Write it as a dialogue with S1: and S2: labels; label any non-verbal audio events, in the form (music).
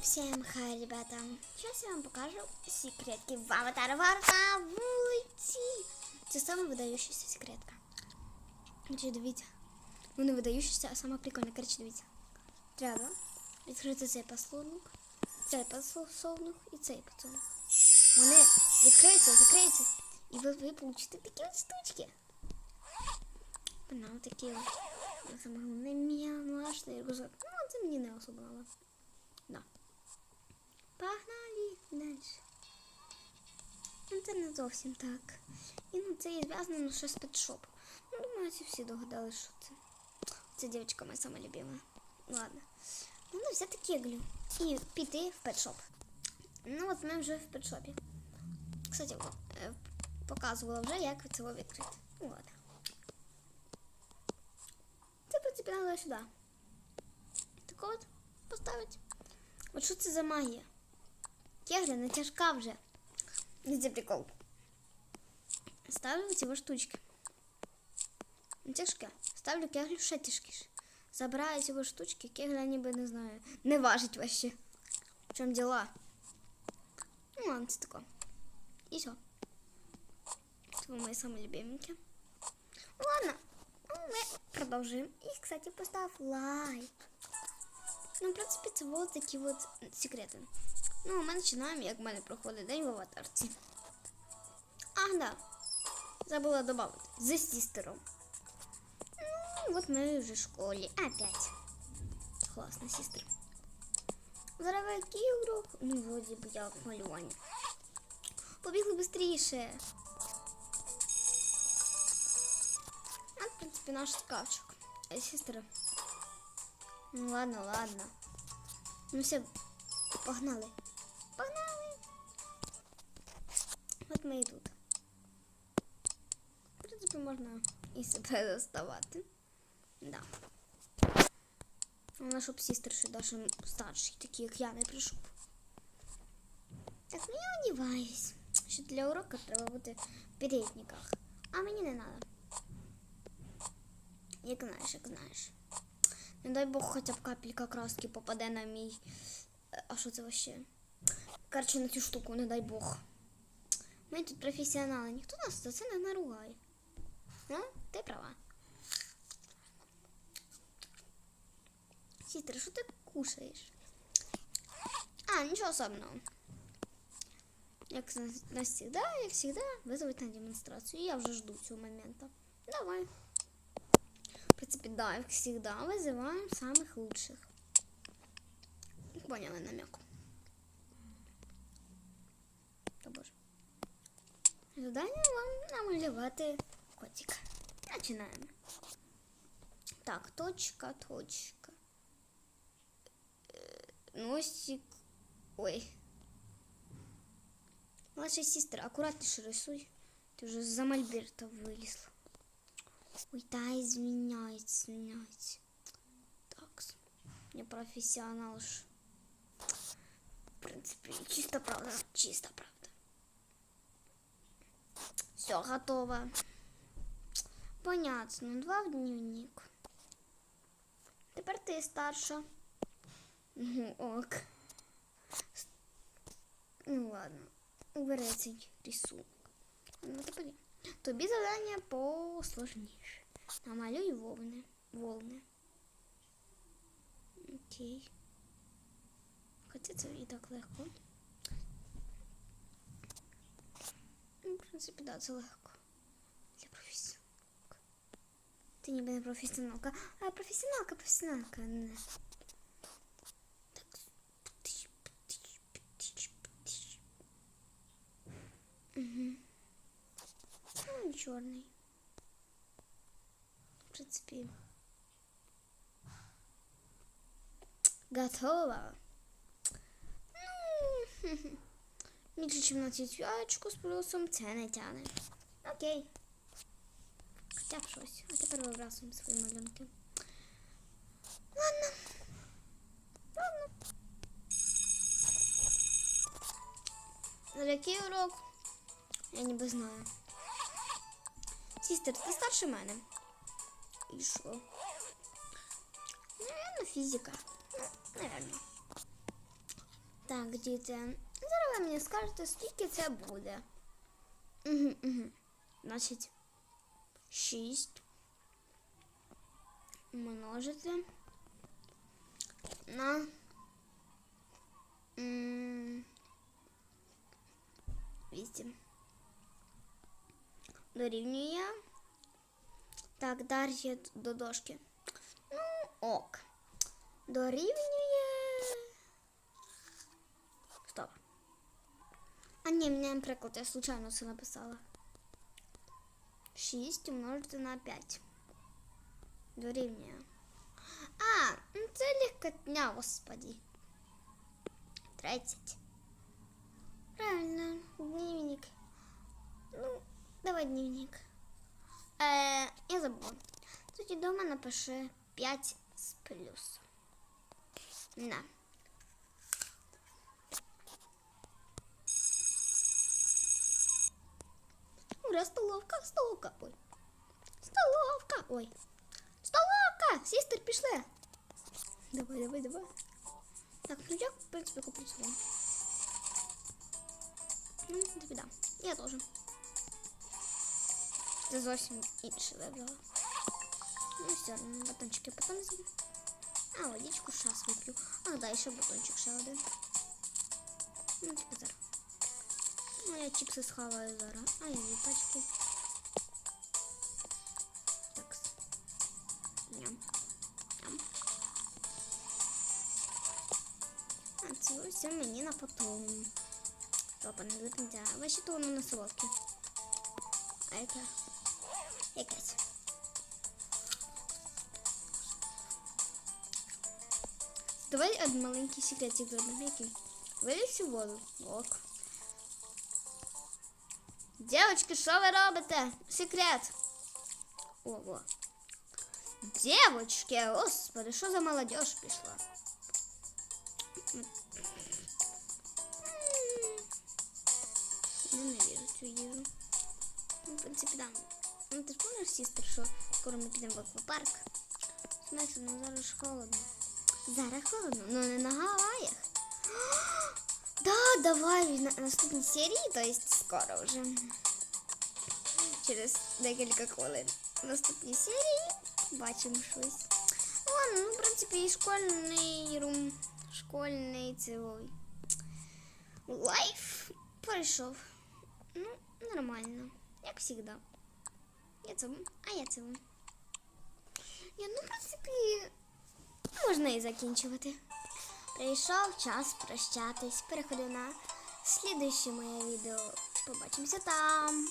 S1: Всем хай, ребята! Сейчас я вам покажу секретки в Аватар Вар на вулиці. Це саме видающаяся секретка. Короче, дивіться. Ну не видающаяся, а сама прикольна. Короче, дивіться. Треба відкрити цей послонок, цей послонок і цей послонок. Вони відкриються, закриються. І ви, ви получите такі от штучки. Ну, такі от. Ну, Саме головне м'ясний рюкзак. Ну, це мені не особо надо. Да. Далі. Ну, це не зовсім так. І ну, це є зв'язано ну, з петшоп. Ну, думаю, ці всі догадали, що це. Це дівчинка моя сама любима. Ладно. Ну, взяти кеглю і піти в петшоп. Ну, от ми вже в петшопі. Кстати, е, показувала вже, як це відкрити. Ну, ладно. Це, в принципі, треба сюди. Так от, поставити. От що це за магія? Кегля не тяжка вже. Це прикол. Ставлю ці ось штучки. Не тяжке. Ставлю кеглю ще тяжкіше. Забираю ці ось штучки, кегля ніби не знаю. Не важить вообще. В чому діла? Ну ладно, це тако. І все. Це мої самі любименькі. Ну, ладно. Ну, Ми продовжуємо. І, кстати, постав лайк. Ну, в принципі, це вот такі от секрети. Ну, ми починаємо, як в мене проходить день в аватарці. Ах, да. Забула додати. За сістером. Ну, от ми вже в школі. Опять. Класна сестра. Зараз який урок? Ну, вроді би я малювання. Побігли швидше. А, в принципі, наш скавчик. А сестра. Ну ладно, ладно. Ну все, погнали. Погнали. От ми і тут. В принципі, можна і себе доставати. Да. Вона щоб сестер ще даже старший, такий, як я, не прийшов. Так, ну я одіваюсь. Що для уроку треба бути в передниках. А мені не треба. Як знаєш, як знаєш. Не дай Бог, хоча б капелька краски попаде на мій. Е, А що це вообще? Короче, на цю штуку, не дай Бог. Ми тут професіонали, ніхто нас за це не наругає. Ну, ти права. Сістер, що ти кушаєш? А, нічого особенного. Як завжди, як завжди, визовуть на демонстрацію. Я вже жду цього моменту. Давай. Принципе, да, всегда, вызываем самых лучших. Поняли намек. Та боже. Задання вам намалювати котика. Починаємо. Так, точка, точка. Е, Носик. Ой. Младшая сестра, аккуратнейше рисуй. Ты уже за мольберта вылезла. Ой, да, извиняйте, извиняйте. Так, не профессионал ж. В принципе, чисто правда, чисто правда. Все, готово. Понятно, два в дневник. Тепер ти старша. Ну, ок. Ну ладно, убери цей рисунок. Ну, тепер я. Тобі завдання посложніше. Намалюй волни. волни. Окей. Хоча це і так легко. Ну, в принципі, да, це легко. Для професіоналка. Ти ніби не професіоналка. А професіоналка, професіоналка. Не. черный. В принципе. Готово. Ну, (laughs) Більше, ніж на цвячку з плюсом це не тяне. Окей. Хоча б щось. А тепер вибрасуємо свої малюнки. Ладно. Ладно. За який урок? Я ніби знаю. Сістер, ти старше мене. І що? Ну, Наверное, фізика. Ну, наверное. Так, діти. Зараз ви мені скажете, скільки це буде. Угу, угу. Значить, 6 множити на м, 8. Дорівнює. Так, далі до дошки. Ну, ок. Дорівнює. Стоп. А ні, мені наприклад, я случайно це написала. 6 умножити на 5. Дорівнює. А, ну це легкотня, господи. 30. Правильно, дневник. Ну, давай дневник. Е, я забула. Тоді дома напиши 5 з плюсом. На. Ура, столовка, столовка. Ой. Столовка. Ой. Столовка! Сістер, пішли. Давай, давай, давай. Так, ну я, в принципі, куплю цього. Ну, тобі дам. Я теж. Це зовсім інше вибрала. Ну, все одно, батончики потім з'їм. А, водичку зараз вип'ю. А, далі ще батончик ще один. Ну, тільки зараз. Ну, я чіпси схаваю зараз. А, я дві пачки. Так. Ням. Ням. А, це все мені на потом. Жопа не липнеться. А вообще то воно на солодке. А яка? Якась. Давай один маленький секретик зробимо. Який? Вилій всю воду. Ок. Девочки, що ви робите? Секрет. Ого. Девочки, господи, що за молодежь пішла? М. Ненавижу цю їжу. Ну, ти ж помниш, сістер, що скоро ми підемо в аквапарк? Смисл, ну зараз ж холодно. Зараз холодно, ну не на Гаваях. (gasps) Да, давай на наступній серії, то есть скоро вже. Через декілька хвилин. В наступній серії бачимо щось. Ну, ладно, ну, в принципі, і школьний рум, школьний цілий. Лайф пройшов. Ну, нормально. Як завжди. Я цьому, а я цьому. Я, ну, в принципі, можна і закінчувати. Прийшов час прощатись. Переходи на слідуще моє відео. Побачимося там.